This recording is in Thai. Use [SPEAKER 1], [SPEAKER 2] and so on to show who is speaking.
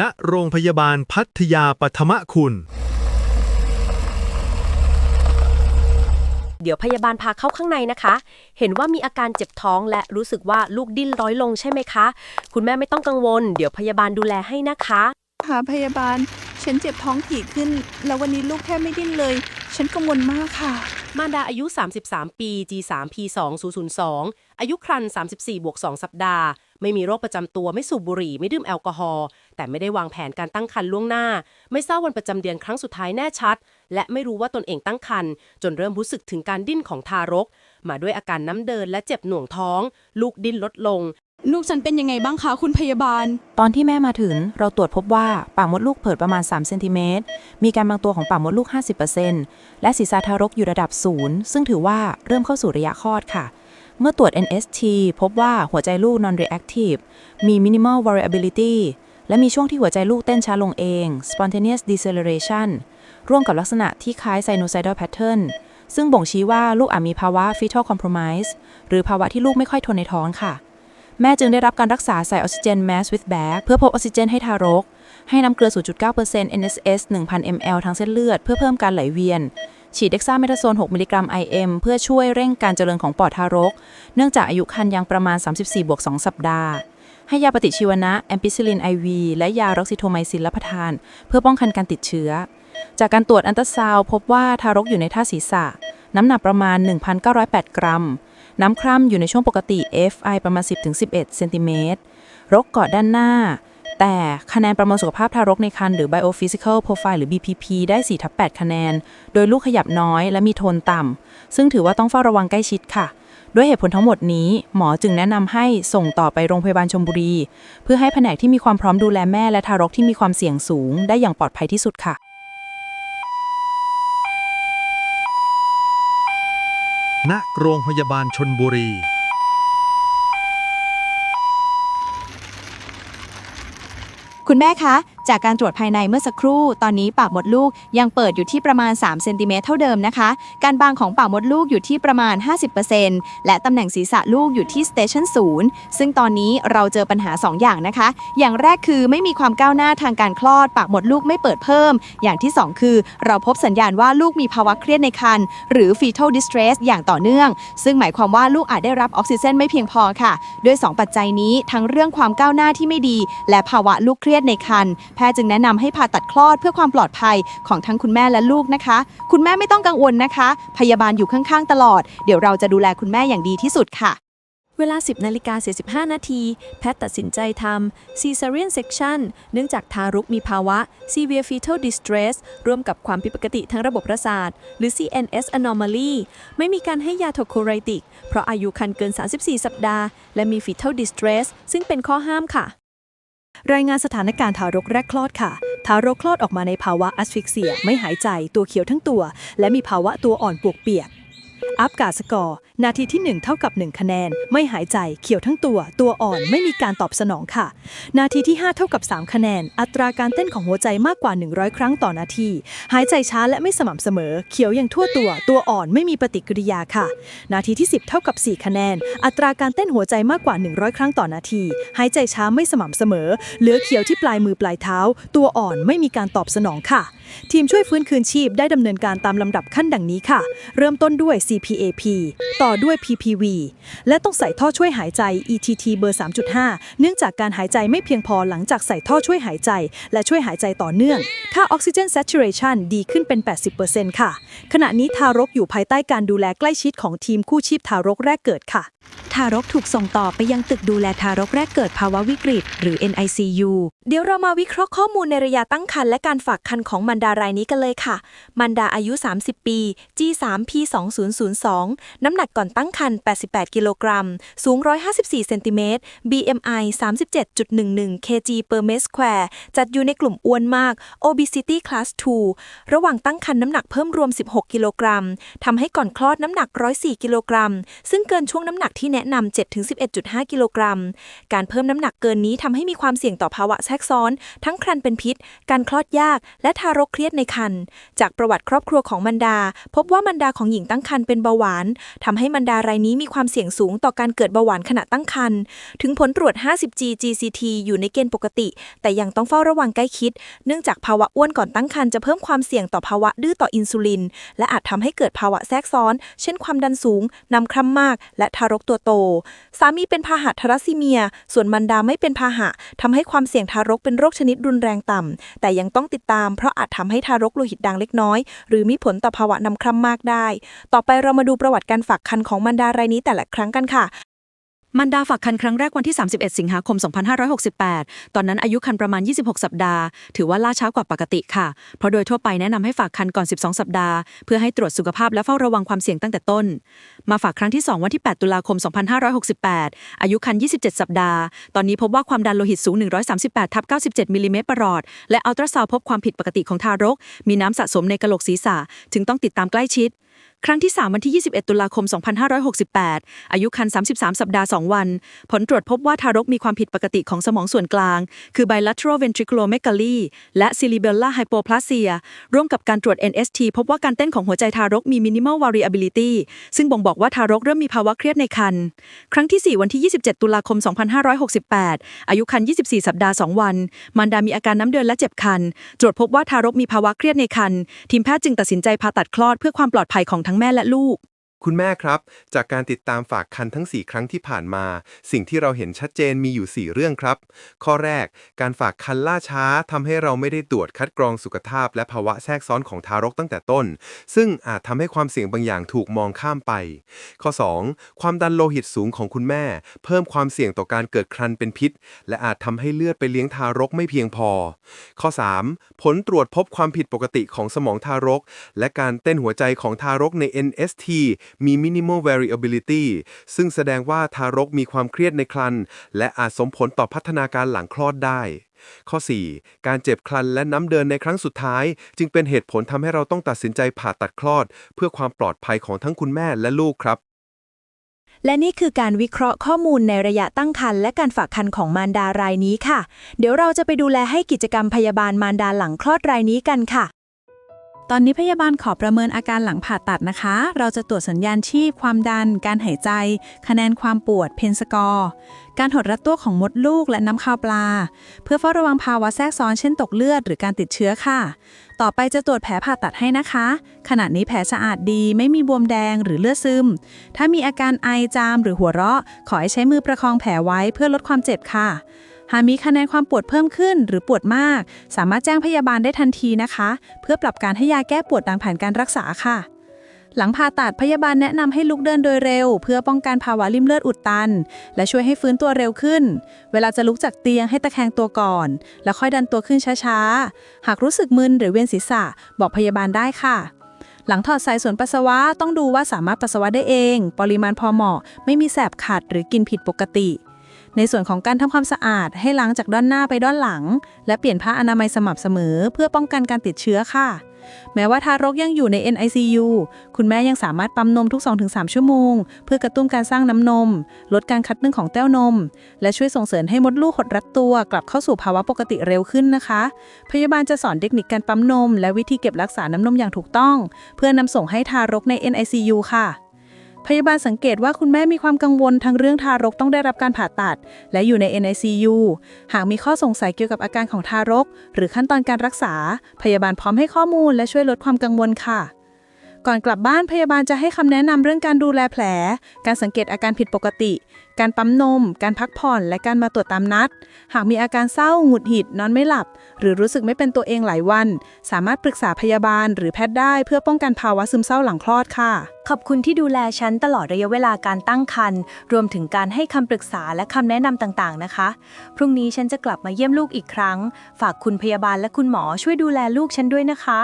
[SPEAKER 1] ณโรงพยาบาลพัทยาปฐมคุณ
[SPEAKER 2] เดี๋ยวพยาบาลพาเข้าข้างในนะคะ เห็นว่ามีอาการเจ็บท้องและรู้สึกว่าลูกดิ้นร้อยลงใช่ไหมคะ คุณแม่ไม่ต้องกังวล เดี๋ยวพยาบาลดูแลให้นะคะ
[SPEAKER 3] ค่ะพยาบาล ฉันเจ็บท้องถี่ขึ้น แล้ววันนี้ลูกแทบไม่ดิ้นเลย ฉันกังวลมากค่ะ
[SPEAKER 2] มารดาอายุ 33 ปี G3P2 002 อายุครรภ์34บวก2สัปดาห์ ไม่มีโรคประจำตัวไม่สูบบุหรี่ไม่ดื่มแอลกอฮอล์แต่ไม่ได้วางแผนการตั้งครรภ์ล่วงหน้า ไม่ทราบวันประจำเดือนครั้งสุดท้ายแน่ชัด และไม่รู้ว่าตนเองตั้งครรภ์จนเริ่มรู้สึกถึงการดิ้นของทารก มาด้วยอาการน้ำเดินและเจ็บหน่วงท้อง ลูกดิ้นลดลง
[SPEAKER 3] ลูกฉันเป็นยังไงบ้างคะคุณพยาบาล
[SPEAKER 4] ตอนที่แม่มาถึง เราตรวจพบว่าปากมดลูกเปิดประมาณ3เซนติเมตรมีการบางตัวของปากมดลูก 50%และศีรษะทารกอยู่ระดับศูนย์ซึ่งถือว่าเริ่มเข้าสู่ระยะคลอดค่ะ เมื่อตรวจ NST พบว่าหัวใจลูก non-reactive มี minimal variability และมีช่วงที่หัวใจลูกเต้นช้าลงเอง spontaneous deceleration ร่วมกับลักษณะที่คล้าย sinusoidal pattern ซึ่งบ่งชี้ว่าลูกอาจมีภาวะ fetal compromise หรือภาวะที่ลูกไม่ค่อยทนในท้องค่ะ แม่จึงได้รับการรักษาใส่ออกซิเจน mask with bag เพื่อพบออกซิเจนให้ทารก ให้น้ำเกลือ 0.9% NSS 1,000 ml ทางเส้นเลือด เพื่อเพิ่มการไหลเวียน ฉีดเด็กซ่าเมทาโซน 6 มิลลิกรัม IM เพื่อช่วยเร่งการเจริญของปอดทารก เนื่องจากอายุครรภ์ยังประมาณ 34บวก2สัปดาห์ ให้ยาปฏิชีวนะแอมพิซิลิน IV และยาร็อกซิโทไมซินรับประทาน เพื่อป้องกันการติดเชื้อ จากการตรวจอันตราซาวพบว่าทารกอยู่ในท่าศีรษะ น้ำหนักประมาณ 1,908 กรัม น้ำคร่ำอยู่ในช่วงปกติ FI ประมาณ 10-11 เซนติเมตรรกเกาะด้านหน้า แต่คะแนนประเมินสุขภาพทารกในครรภ์หรือ Biophysical Profile หรือ BPP ได้4ทับ8คะแนน โดยลูกขยับน้อยและมีโทนต่ำ ซึ่งถือว่าต้องเฝ้าระวังใกล้ชิดค่ะ ด้วยเหตุผลทั้งหมดนี้ หมอจึงแนะนำให้ส่งต่อไปโรงพยาบาลชมบุรี เพื่อให้แผนกที่มีความพร้อมดูแลแม่และทารกที่มีความเสี่ยงสูง ได้อย่างปลอดภัยที่สุดค่ะ
[SPEAKER 1] ณ โรงพยาบาลชนบุรี
[SPEAKER 5] คุณแม่คะ จากการตรวจภายในเมื่อสักครู่ ตอนนี้ปากมดลูกยังเปิดอยู่ที่ประมาณ3เซนติเมตรเท่าเดิมนะคะ การบางของปากมดลูกอยู่ที่ประมาณ 50%และตำแหน่งศีรษะลูกอยู่ที่สเตชัน0ซึ่งตอนนี้เราเจอปัญหา 2 อย่างนะคะ อย่างแรกคือไม่มีความก้าวหน้าทางการคลอด ปากมดลูกไม่เปิดเพิ่ม อย่างที่ 2 คือ เราพบสัญญาณว่าลูกมีภาวะเครียดในครรภ์หรือ fetal distress อย่างต่อเนื่อง ซึ่งหมายความว่าลูกอาจได้รับออกซิเจนไม่เพียงพอค่ะ ด้วย 2 ปัจจัยนี้ทั้งเรื่องความก้าวหน้าที่ไม่ดี และภาวะลูกเครียดในครรภ์พทย์จึงแนะนำให้ผ่าตัดคลอดเพื่อความปลอดภัยของทั้งคุณแม่และลูกนะคะ คุณแม่ไม่ต้องกังวลนะคะ พยาบาลอยู่ข้างๆ ตลอด เดี๋ยวเราจะดูแลคุณแม่อย่างดีที่สุดค่ะ
[SPEAKER 6] เวลา 10นาฬิกา45 นาที แพทย์ตัดสินใจทำ cesarean section เนื่องจากทารกมีภาวะ severe fetal distress ร่วมกับความผิดปกติทางระบบประสาท หรือ CNS anomaly ไม่มีการให้ยาโทโคไรติก เพราะอายุครรภ์เกิน 34 สัปดาห์ และมี fetal distress ซึ่งเป็นข้อห้ามค่ะ
[SPEAKER 7] รายงานสถานการณ์ทารกแรกคลอดค่ะ ทารกคลอดออกมาในภาวะอัสฟิกเซีย ไม่หายใจ ตัวเขียวทั้งตัว และมีภาวะตัวอ่อนปวกเปียก อัพกาสกอร์ นาทีที่ 1 เท่ากับ 1 คะแนน ไม่หายใจ เขียวทั้งตัว ตัวอ่อน ไม่มีการตอบสนองค่ะ นาทีที่ 5 เท่ากับ 3 คะแนน อัตราการเต้นของหัวใจมากกว่า 100 ครั้งต่อนาที หายใจช้าและไม่สม่ำเสมอ เขียวอย่างทั่วตัว ตัวอ่อน ไม่มีปฏิกิริยาค่ะ นาทีที่ 10 เท่ากับ 4 คะแนน อัตราการเต้นหัวใจมากกว่า 100 ครั้งต่อนาที หายใจช้าไม่สม่ำเสมอ เหลือเขียวที่ปลายมือปลายเท้า ตัวอ่อน ไม่มีการตอบสนองค่ะ ทีมช่วยฟื้นคืนชีพได้ดำเนินการตามลำดับขั้นดังนี้ค่ะ เริ่มต้นด้วย CPAP ต่อด้วย PPV และต้องใส่ท่อช่วยหายใจ ETT เบอร์ 3.5 เนื่องจากการหายใจไม่เพียงพอหลังจากใส่ท่อช่วยหายใจ และช่วยหายใจต่อเนื่อง ค่าออกซิเจน saturation ดีขึ้นเป็น 80%ค่ะ ขณะนี้ทารกอยู่ภายใต้การดูแลใกล้ชิดของทีมคู่ชีพทารกแรกเกิดค่ะ
[SPEAKER 6] ทารกถูกส่งต่อไปยังตึกดูแลทารกแรกเกิดภาวะวิกฤต หรือ NICU เดี๋ยวเรามาวิเคราะห์ข้อมูลในระยะตั้งครรภ์และการฝากครรภ์ของมันดารายนี้กันเลยค่ะ มันดาอายุ 30 ปี G3P2002 น้ำหนักก่อนตั้งครรภ์88 กิโลกรัม สูง 154 เซนติเมตร BMI 37.11 kg per m e square จัดอยู่ในกลุ่มอ้วนมาก obesity class 2 ระหว่างตั้งครรภ์น้ำหนักเพิ่มรวม 16 กิโลกรัมทำให้ก่อนคลอดน้ำหนัก 104 กิโลกรัม ซึ่งเกินช่วงน้ำหนักที่แนะแนะนำ 7-11.5 กิโลกรัม การเพิ่มน้ำหนักเกินนี้ทำให้มีความเสี่ยงต่อภาวะแทรกซ้อน ทั้งครรภ์เป็นพิษ การคลอดยาก และทารกเครียดในครรภ์จากประวัติครอบครัวของมันดา พบว่ามันดาของหญิงตั้งครรภ์เป็นเบาหวานทำให้มันดารายนี้มีความเสี่ยงสูงต่อการเกิดเบาหวานขณะตั้งครรภ์ถึงผลตรวจ 50G GCT อยู่ในเกณฑ์ปกติ แต่ยังต้องเฝ้าระวังใกล้ชิด เนื่องจากภาวะอ้วนก่อนตั้งครรภ์จะเพิ่มความเสี่ยงต่อภาวะดื้อต่ออินซูลิน และอาจทำให้เกิดภาวะแทรกซ้อน เช่นความดันสูงนำคร่ำมาก และทารกตัวโตสามีเป็นพาหะทรัสซีเมีย ส่วนมันดาไม่เป็นพาหะทำให้ความเสี่ยงทารกเป็นโรคชนิดรุนแรงต่ำแต่ยังต้องติดตามเพราะอาจทำให้ทารกโลหิตดังเล็กน้อย หรือมีผลต่อภาวะนำคร่ำมากได้ ต่อไปเรามาดูประวัติการฝากคันของมันดารายนี้แต่ละครั้งกันค่ะ
[SPEAKER 1] มันดาฝากคันครั้งแรกวันที่ 31 สิงหาคม 2568 ตอนนั้นอายุคันประมาณ 26 สัปดาห์ ถือว่าล่าช้ากว่าปกติค่ะ เพราะโดยทั่วไปแนะนำให้ฝากคันก่อน 12 สัปดาห์ เพื่อให้ตรวจสุขภาพและเฝ้าระวังความเสี่ยงตั้งแต่ต้น มาฝากครั้งที่ 2 วันที่ 8 ตุลาคม 2568 อายุคัน 27 สัปดาห์ ตอนนี้พบว่าความดันโลหิตสูง 138ทับ97 มิลลิเมตรประหลอด และอัลตราซาวพบความผิดปกติของทารก มีน้ำสะสมในกระโหลกศีรษะจึงต้องติดตามใกล้ชิด ครั้งที่ 3 วันที่ 21 ตุลาคม 2568 อายุคัน 33 สัปดาห์ 2 วัน ผลตรวจพบว่าทารกมีความผิดปกติของสมองส่วนกลาง คือ bilateral ventriculomegaly และ cerebellar hypoplasia ร่วมกับการตรวจ NST พบว่าการเต้นของหัวใจทารกมี minimal variability ซึ่งบ่งบอกว่าทารกเริ่มมีภาวะเครียดในครรภ์ครั้งที่ 4 วันที่ 27 ตุลาคม 2568 อายุคัน 24 สัปดาห์ 2 วัน มารดามีอาการน้ำเดินและเจ็บคัน ตรวจพบว่าทารกมีภาวะเครียดในครรภ์ทีมแพทย์จึงตัดสินใจผ่าตัดคลอดเพื่อความปลอดภัยของทั้งแม่และลูก
[SPEAKER 8] คุณแม่ครับ จากการติดตามฝากคันทั้ง 4 ครั้งที่ผ่านมา สิ่งที่เราเห็นชัดเจนมีอยู่ 4 เรื่องครับ ข้อแรก การฝากคันล่าช้าทำให้เราไม่ได้ตรวจคัดกรองสุขภาพ และภาวะแทรกซ้อนของทารกตั้งแต่ต้น ซึ่งอาจทำให้ความเสี่ยงบางอย่างถูกมองข้ามไป ข้อ 2 ความดันโลหิตสูงของคุณแม่ เพิ่มความเสี่ยงต่อการเกิดครรภ์เป็นพิษ และอาจทำให้เลือดไปเลี้ยงทารกไม่เพียงพอ ข้อ 3 ผลตรวจพบความผิดปกติของสมองทารก และการเต้นหัวใจของทารกใน NST มี minimal variability ซึ่งแสดงว่าทารกมีความเครียดในครรภ์และอาจสมผลต่อพัฒนาการหลังคลอดได้ ข้อ 4 การเจ็บครรภ์และน้ำเดินในครั้งสุดท้าย จึงเป็นเหตุผลทำให้เราต้องตัดสินใจผ่าตัดคลอด เพื่อความปลอดภัยของทั้งคุณแม่และลูกครับ
[SPEAKER 6] และนี่คือการวิเคราะห์ข้อมูลในระยะตั้งครรภ์และการฝากครรภ์ของมารดารายนี้ค่ะ เดี๋ยวเราจะไปดูแลให้กิจกรรมพยาบาลมารดาหลังคลอดรายนี้กันค่ะ
[SPEAKER 3] ตอนนี้พยาบาลขอประเมินอาการหลังผ่าตัดนะคะ เราจะตรวจสัญญาณชีพ ความดัน การหายใจ คะแนนความปวด เพนสกอร์ การหดรัดตัวของมดลูกและน้ำข้าวปลา เพื่อเฝ้าระวังภาวะแทรกซ้อนเช่นตกเลือดหรือการติดเชื้อค่ะ ต่อไปจะตรวจแผลผ่าตัดให้นะคะ ขณะนี้แผลสะอาดดี ไม่มีบวมแดงหรือเลือดซึม ถ้ามีอาการไอจามหรือหัวเราะ ขอให้ใช้มือประคองแผลไว้เพื่อลดความเจ็บค่ะ หากมีคะแนนความปวดเพิ่มขึ้นหรือปวดมาก สามารถแจ้งพยาบาลได้ทันทีนะคะ เพื่อปรับการให้ยาแก้ปวดตามแผนการรักษาค่ะ หลังผ่าตัดพยาบาลแนะนำให้ลุกเดินโดยเร็ว เพื่อป้องกันภาวะริ่มเลือดอุดตัน และช่วยให้ฟื้นตัวเร็วขึ้น เวลาจะลุกจากเตียงให้ตะแคงตัวก่อน แล้วค่อยดันตัวขึ้นช้าๆ หากรู้สึกมึนหรือเวียนศีรษะ บอกพยาบาลได้ค่ะหลังถอดสายส่วนปัสสาวะต้องดูว่าสามารถปัสสาวะได้เอง ปริมาณพอเหมาะ ไม่มีแสบขัดหรือกินผิดปกติ ในส่วนของการทำความสะอาดให้ล้างจากด้านหน้าไปด้านหลัง และเปลี่ยนผ้าอนามัยสม่ำเสมอ เพื่อป้องกันการติดเชื้อค่ะ แม้ว่าทารกยังอยู่ใน NICU คุณแม่ยังสามารถปั๊มนมทุก 2-3 ชั่วโมง เพื่อกระตุ้นการสร้างน้ำนม ลดการคัดนึ่งของแต้วนม และช่วยส่งเสริมให้มดลูกหดรัดตัว กลับเข้าสู่ภาวะปกติเร็วขึ้นนะคะ พยาบาลจะสอนเทคนิคการปั๊มนม และวิธีเก็บรักษาน้ำนมอย่างถูกต้อง เพื่อนำส่งให้ทารกใน NICU ค่ะ พยาบาลสังเกตว่าคุณแม่มีความกังวลทั้งเรื่องทารกต้องได้รับการผ่าตัด และอยู่ใน NICU หากมีข้อสงสัยเกี่ยวกับอาการของทารก หรือขั้นตอนการรักษา พยาบาลพร้อมให้ข้อมูลและช่วยลดความกังวลค่ะ ก่อนกลับบ้านพยาบาลจะให้คำแนะนำเรื่องการดูแลแผล การสังเกตอาการผิดปกติ การปั๊มนม การพักผ่อน และการมาตรวจตามนัด หากมีอาการเศร้า หงุดหงิด นอนไม่หลับ หรือรู้สึกไม่เป็นตัวเองหลายวัน สามารถปรึกษาพยาบาล หรือแพทย์ได้เพื่อป้องกันภาวะซึมเศร้าหลังคลอดค่ะ
[SPEAKER 6] ขอบคุณที่ดูแลฉันตลอดระยะเวลาการตั้งครรภ์ รวมถึงการให้คำปรึกษาและคำแนะนำต่างๆ นะคะ พรุ่งนี้ฉันจะกลับมาเยี่ยมลูกอีกครั้ง ฝากคุณพยาบาลและคุณหมอช่วยดูแลลูกฉันด้วยนะคะ